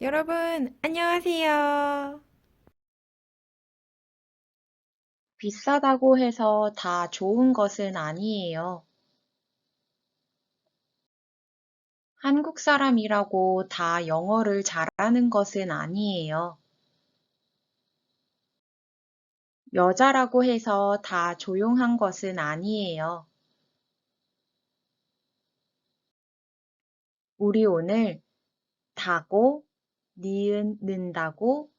여러분, 안녕하세요. 비싸다고 해서 다 좋은 것은 아니에요. 한국 사람이라고 다 영어를 잘하는 것은 아니에요. 여자라고 해서 다 조용한 것은 아니에요. 우리 오늘 다고, 니은, 는다고,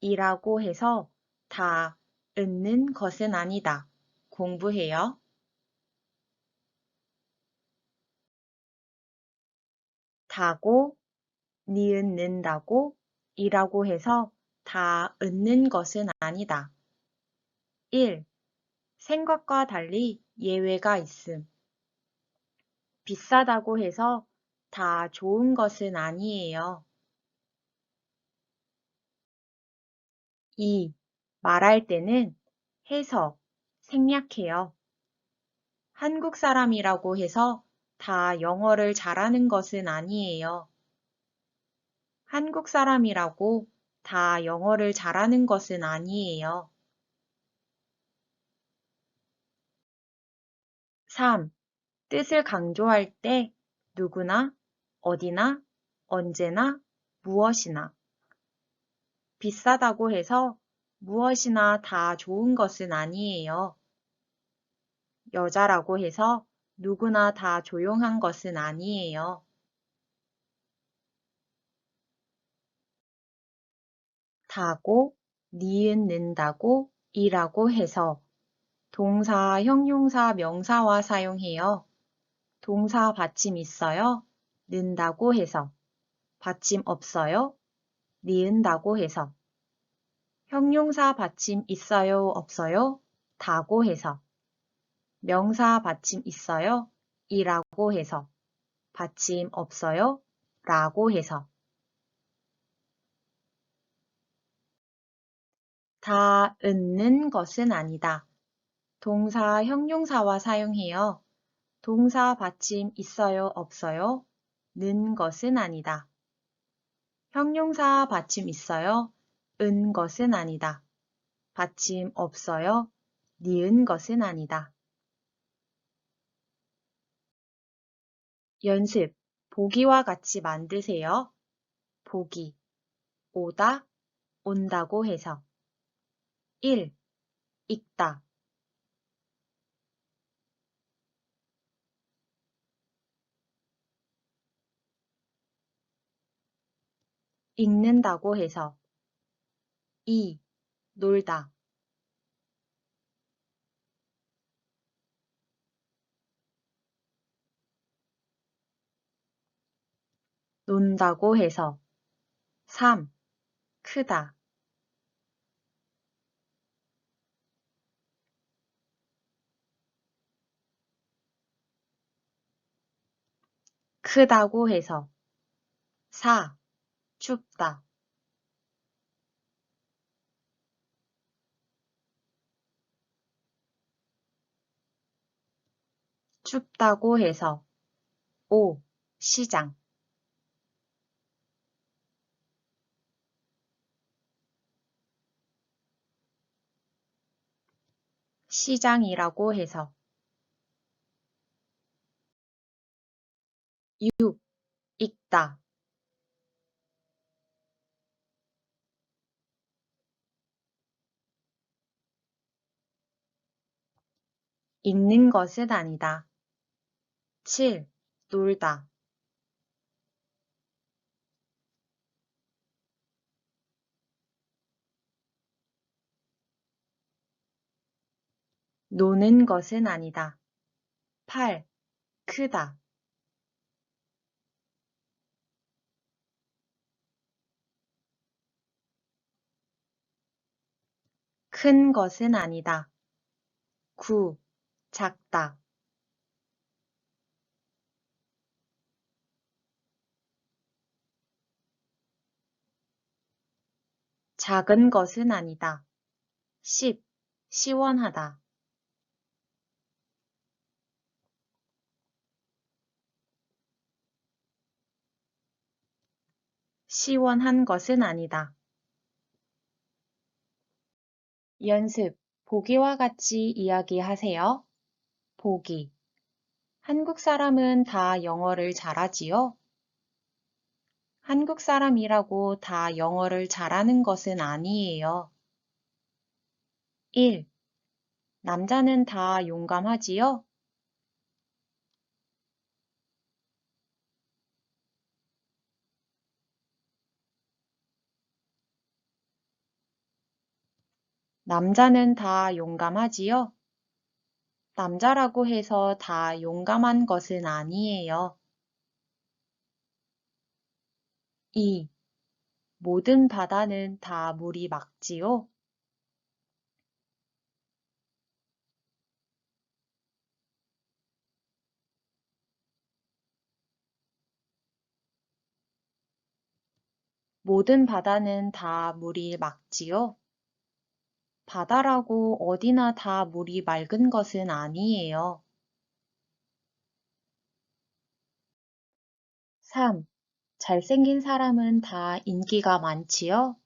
이라고 해서 다 은는 것은 아니다. 공부해요. 다고, 니은, 는다고, 이라고 해서 다 은는 것은 아니다. 1. 생각과 달리 예외가 있음. 비싸다고 해서 다 좋은 것은 아니에요. 2. 말할 때는 해서 생략해요. 한국 사람이라고 해서 다 영어를 잘하는 것은 아니에요. 한국 사람이라고 다 영어를 잘하는 것은 아니에요. 3. 뜻을 강조할 때 누구나, 어디나, 언제나, 무엇이나. 비싸다고 해서 무엇이나 다 좋은 것은 아니에요. 여자라고 해서 누구나 다 조용한 것은 아니에요. 다고, 니은 는다고, 이라고 해서 동사, 형용사, 명사와 사용해요. 동사 받침 있어요? 는다고 해서 받침 없어요? 니은다고 해서 형용사 받침 있어요? 없어요? 다고 해서 명사 받침 있어요? 이라고 해서 받침 없어요? 라고 해서 다 은는 것은 아니다. 동사, 형용사와 사용해요. 동사 받침 있어요? 없어요? 는 것은 아니다. 형용사 받침 있어요? 은 것은 아니다. 받침 없어요? 니은 것은 아니다. 연습, 보기와 같이 만드세요. 보기, 오다, 온다고 해서 1. 읽다 읽는다고 해서 2. 놀다 논다고 해서 3. 크다 크다고 해서 4. 춥다 춥다고 해서 5. 시장 시장이라고 해서 6. 읽다 읽는 것은 아니다. 7. 놀다 노는 것은 아니다. 8. 크다 큰 것은 아니다. 9. 작다 작은 것은 아니다. 10. 시원하다 시원한 것은 아니다. 연습. 보기와 같이 이야기하세요. 보기. 한국 사람은 다 영어를 잘하지요? 한국 사람이라고 다 영어를 잘하는 것은 아니에요. 1. 남자는 다 용감하지요? 남자는 다 용감하지요? 남자라고 해서 다 용감한 것은 아니에요. 2. 모든 바다는 다 물이 맑지요? 모든 바다는 다 물이 맑지요? 바다라고 어디나 다 물이 맑은 것은 아니에요. 3. 잘생긴 사람은 다 인기가 많지요?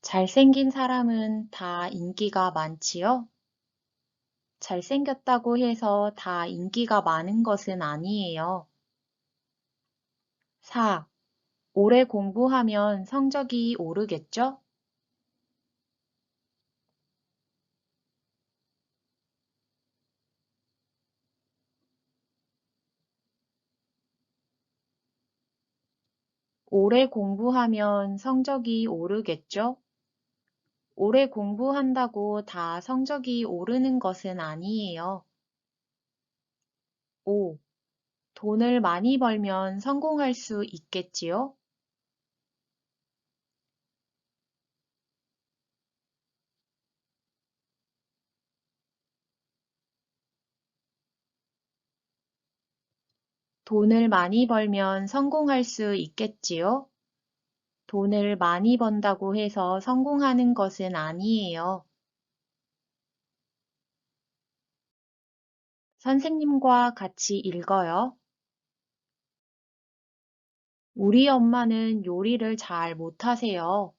잘생긴 사람은 다 인기가 많지요? 잘생겼다고 해서 다 인기가 많은 것은 아니에요. 4. 오래 공부하면 성적이 오르겠죠? 오래 공부하면 성적이 오르겠죠? 오래 공부한다고 다 성적이 오르는 것은 아니에요. 5. 돈을 많이 벌면 성공할 수 있겠지요? 돈을 많이 벌면 성공할 수 있겠지요? 돈을 많이 번다고 해서 성공하는 것은 아니에요. 선생님과 같이 읽어요. 우리 엄마는 요리를 잘 못하세요.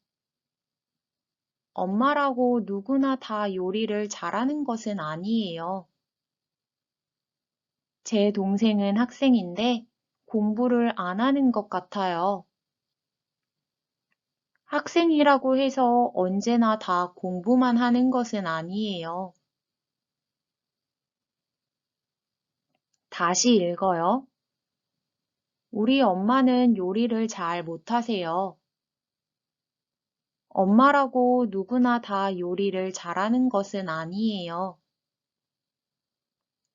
엄마라고 누구나 다 요리를 잘하는 것은 아니에요. 제 동생은 학생인데 공부를 안 하는 것 같아요. 학생이라고 해서 언제나 다 공부만 하는 것은 아니에요. 다시 읽어요. 우리 엄마는 요리를 잘 못하세요. 엄마라고 누구나 다 요리를 잘하는 것은 아니에요.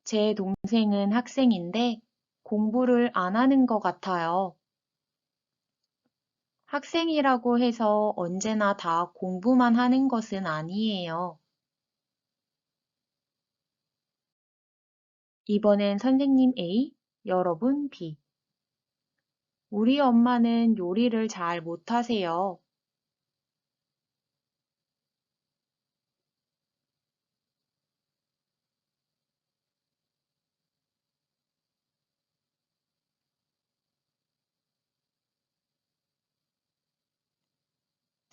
제 동생은 학생인데 공부를 안 하는 것 같아요. 학생이라고 해서 언제나 다 공부만 하는 것은 아니에요. 이번엔 선생님 A, 여러분 B. 우리 엄마는 요리를 잘 못하세요.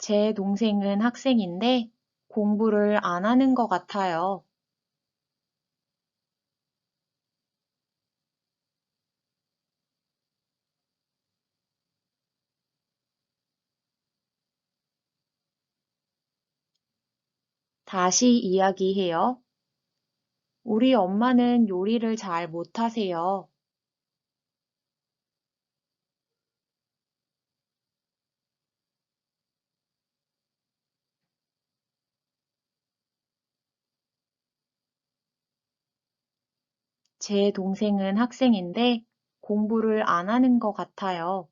제 동생은 학생인데 공부를 안 하는 것 같아요. 다시 이야기해요. 우리 엄마는 요리를 잘 못하세요. 제 동생은 학생인데 공부를 안 하는 것 같아요.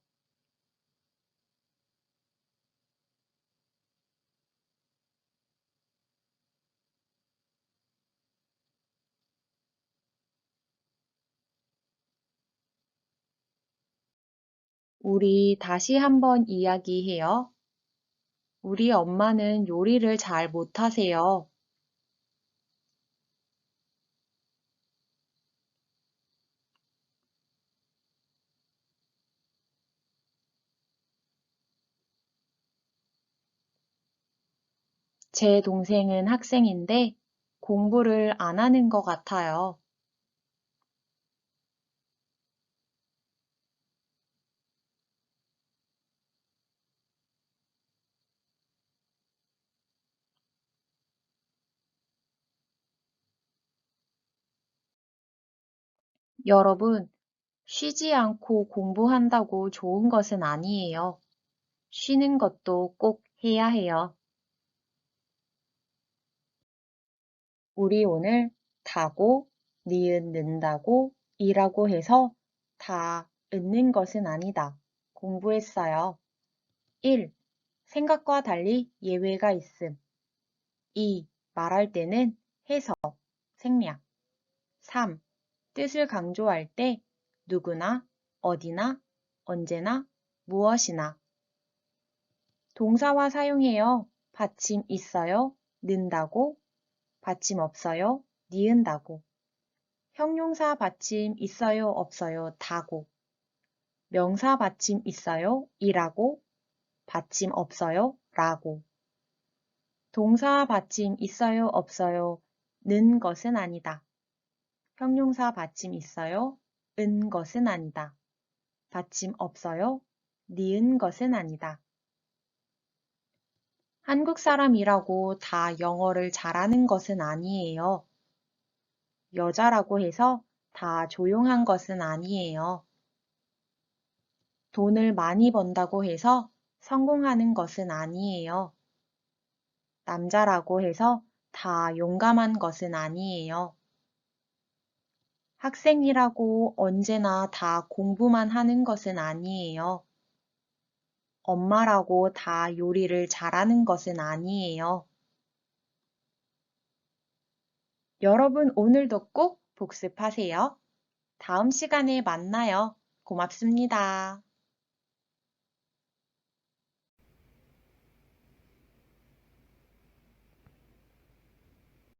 우리 다시 한번 이야기해요. 우리 엄마는 요리를 잘 못하세요. 제 동생은 학생인데 공부를 안 하는 것 같아요. 여러분, 쉬지 않고 공부한다고 좋은 것은 아니에요. 쉬는 것도 꼭 해야 해요. 우리 오늘 다고, 니은 는다고, 이라고 해서 다 읽는 것은 아니다. 공부했어요. 1. 생각과 달리 예외가 있음. 2. 말할 때는 해석, 생략. 3. 뜻을 강조할 때 누구나, 어디나, 언제나, 무엇이나. 동사와 사용해요. 받침 있어요, 는다고, 받침 없어요, 니은다고. 형용사 받침 있어요, 없어요, 다고. 명사 받침 있어요, 이라고, 받침 없어요, 라고. 동사 받침 있어요, 없어요, 는 것은 아니다. 형용사 받침 있어요, 은 것은 아니다. 받침 없어요, 니은 것은 아니다. 한국 사람이라고 다 영어를 잘하는 것은 아니에요. 여자라고 해서 다 조용한 것은 아니에요. 돈을 많이 번다고 해서 성공하는 것은 아니에요. 남자라고 해서 다 용감한 것은 아니에요. 학생이라고 언제나 다 공부만 하는 것은 아니에요. 엄마라고 다 요리를 잘하는 것은 아니에요. 여러분 오늘도 꼭 복습하세요. 다음 시간에 만나요. 고맙습니다.